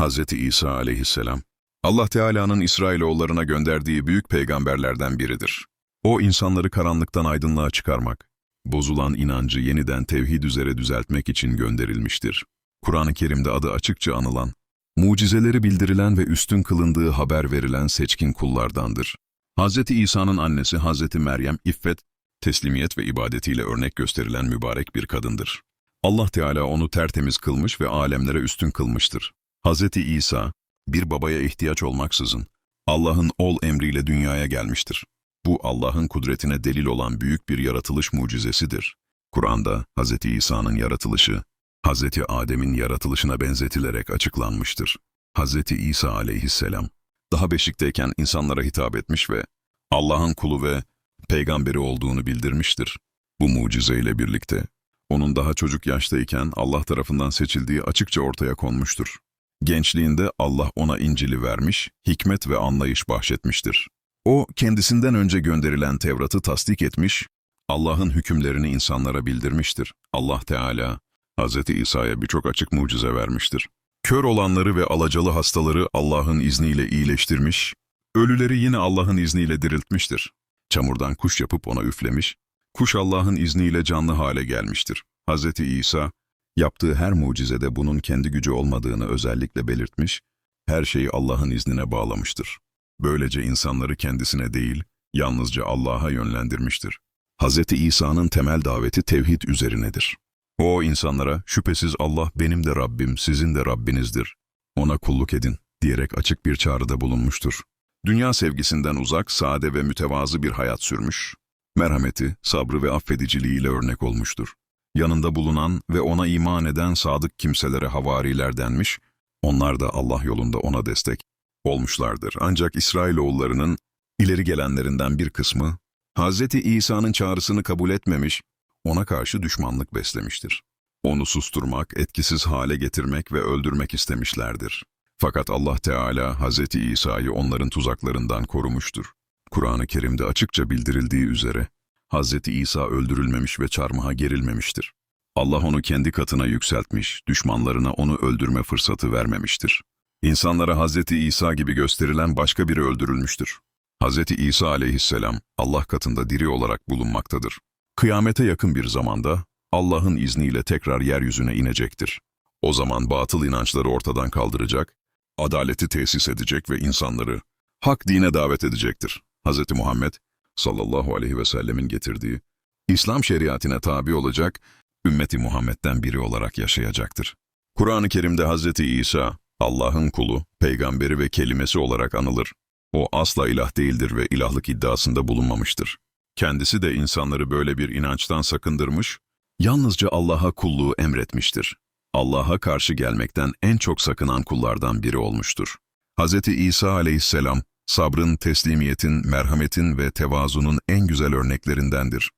Hz. İsa aleyhisselam, Allah Teala'nın İsrailoğullarına gönderdiği büyük peygamberlerden biridir. O insanları karanlıktan aydınlığa çıkarmak, bozulan inancı yeniden tevhid üzere düzeltmek için gönderilmiştir. Kur'an-ı Kerim'de adı açıkça anılan, mucizeleri bildirilen ve üstün kılındığı haber verilen seçkin kullardandır. Hz. İsa'nın annesi Hz. Meryem, iffet, teslimiyet ve ibadetiyle örnek gösterilen mübarek bir kadındır. Allah Teala onu tertemiz kılmış ve alemlere üstün kılmıştır. Hz. İsa, bir babaya ihtiyaç olmaksızın, Allah'ın ol emriyle dünyaya gelmiştir. Bu Allah'ın kudretine delil olan büyük bir yaratılış mucizesidir. Kur'an'da Hz. İsa'nın yaratılışı, Hz. Adem'in yaratılışına benzetilerek açıklanmıştır. Hz. İsa aleyhisselam, daha beşikteyken insanlara hitap etmiş ve Allah'ın kulu ve peygamberi olduğunu bildirmiştir. Bu mucizeyle birlikte, onun daha çocuk yaştayken Allah tarafından seçildiği açıkça ortaya konmuştur. Gençliğinde Allah ona İncil'i vermiş, hikmet ve anlayış bahşetmiştir. O, kendisinden önce gönderilen Tevrat'ı tasdik etmiş, Allah'ın hükümlerini insanlara bildirmiştir. Allah Teala, Hz. İsa'ya birçok açık mucize vermiştir. Kör olanları ve alacalı hastaları Allah'ın izniyle iyileştirmiş, ölüleri yine Allah'ın izniyle diriltmiştir. Çamurdan kuş yapıp ona üflemiş, kuş Allah'ın izniyle canlı hale gelmiştir. Hz. İsa, yaptığı her mucizede bunun kendi gücü olmadığını özellikle belirtmiş, her şeyi Allah'ın iznine bağlamıştır. Böylece insanları kendisine değil, yalnızca Allah'a yönlendirmiştir. Hz. İsa'nın temel daveti tevhid üzerinedir. O insanlara şüphesiz Allah benim de Rabbim, sizin de Rabbinizdir. Ona kulluk edin diyerek açık bir çağrıda bulunmuştur. Dünya sevgisinden uzak, sade ve mütevazı bir hayat sürmüş. Merhameti, sabrı ve affediciliğiyle örnek olmuştur. Yanında bulunan ve ona iman eden sadık kimselere havariler denmiş, onlar da Allah yolunda ona destek olmuşlardır. Ancak İsrailoğullarının ileri gelenlerinden bir kısmı, Hz. İsa'nın çağrısını kabul etmemiş, ona karşı düşmanlık beslemiştir. Onu susturmak, etkisiz hale getirmek ve öldürmek istemişlerdir. Fakat Allah Teala Hz. İsa'yı onların tuzaklarından korumuştur. Kur'an-ı Kerim'de açıkça bildirildiği üzere, Hz. İsa öldürülmemiş ve çarmıha gerilmemiştir. Allah onu kendi katına yükseltmiş, düşmanlarına onu öldürme fırsatı vermemiştir. İnsanlara Hz. İsa gibi gösterilen başka biri öldürülmüştür. Hz. İsa aleyhisselam Allah katında diri olarak bulunmaktadır. Kıyamete yakın bir zamanda Allah'ın izniyle tekrar yeryüzüne inecektir. O zaman batıl inançları ortadan kaldıracak, adaleti tesis edecek ve insanları hak dine davet edecektir. Hz. Muhammed sallallahu aleyhi ve sellemin getirdiği İslam şeriatine tabi olacak, ümmeti Muhammed'den biri olarak yaşayacaktır. Kur'an-ı Kerim'de Hz. İsa, Allah'ın kulu, peygamberi ve kelimesi olarak anılır. O asla ilah değildir ve ilahlık iddiasında bulunmamıştır. Kendisi de insanları böyle bir inançtan sakındırmış, yalnızca Allah'a kulluğu emretmiştir. Allah'a karşı gelmekten en çok sakınan kullardan biri olmuştur. Hz. İsa aleyhisselam, sabrın, teslimiyetin, merhametin ve tevazunun en güzel örneklerindendir.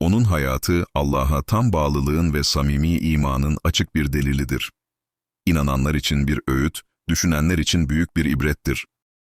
Onun hayatı Allah'a tam bağlılığın ve samimi imanın açık bir delilidir. İnananlar için bir öğüt, düşünenler için büyük bir ibrettir.